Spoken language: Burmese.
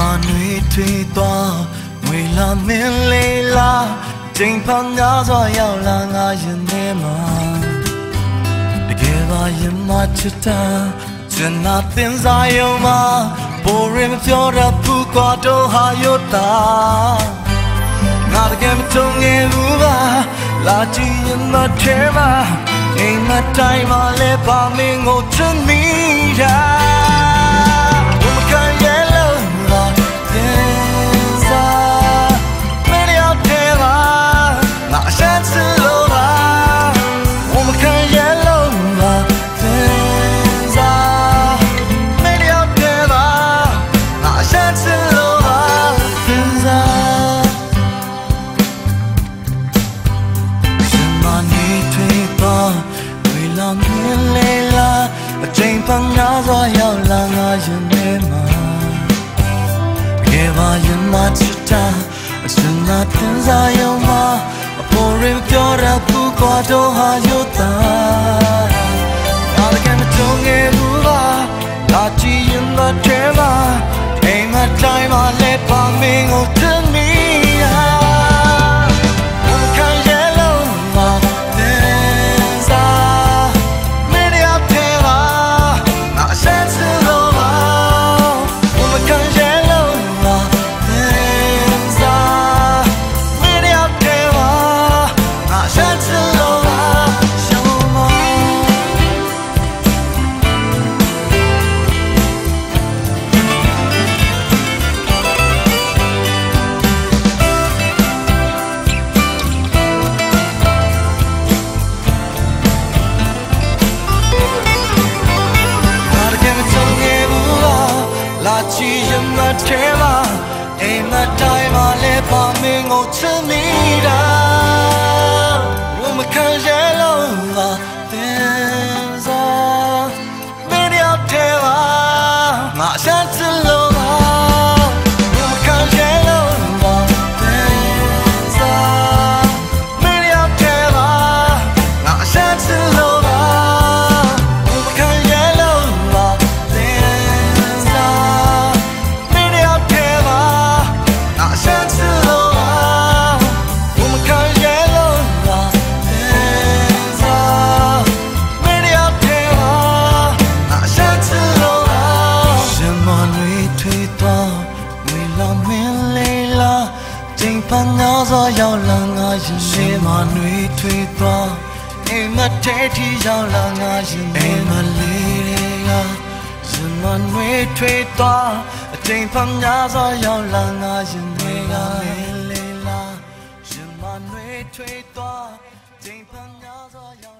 မနွေထွေးသွားငွေလာမင်းလေးလာချိန်ဖန်များစွာရောက်လာငါရင်ထဲမှာတကယ်ပါရင်မချစ်တာစင်နာတင်စားယုံမှာပိုရင်မပြောရဘူးကွာတော့ဟာယိုတာငါတကယ်မတုံငယ်ဘူးပါလာကြည့်ရင်မထဲမှာအိမ်မတိုင်းမှာလဲပါမင်းကိုချစ်မိတာ ပန်းနာစွာရောက်လာငါရင်ထဲမှာကဲပါရင်မချစ်တာအစင်နာတင်စားယုံမှာအပေါ်ရင်ပြောရဘူးကွာတော့ဟာယိုတာနားကမတုံငယ်ဘူးပါလာကြည့်ရင်မ ရမထဲမှာအိမ်မတိုင်းမှာလဲပါမင်းကိုချစ်မိတာဘုမခံရလို့ပါသင်စားမင်းရောက်ထဲမှာငါရှမ်း ချစ်လို့ဖန်ငါစွာရောက်လာငါရင်ထဲမှာနှွေထွေးသွားအိမ်မထဲထိရောက်လာငါရင်ထဲမှာလေးတွေကရင်မနှွေထွေးသွားအချိန်ဖန်ငါစွာရောက်လာငါရင်တွေကလေးလာရင်မနှွေထွေးသွားချိန်ဖန်ငါစွာရောက်လာ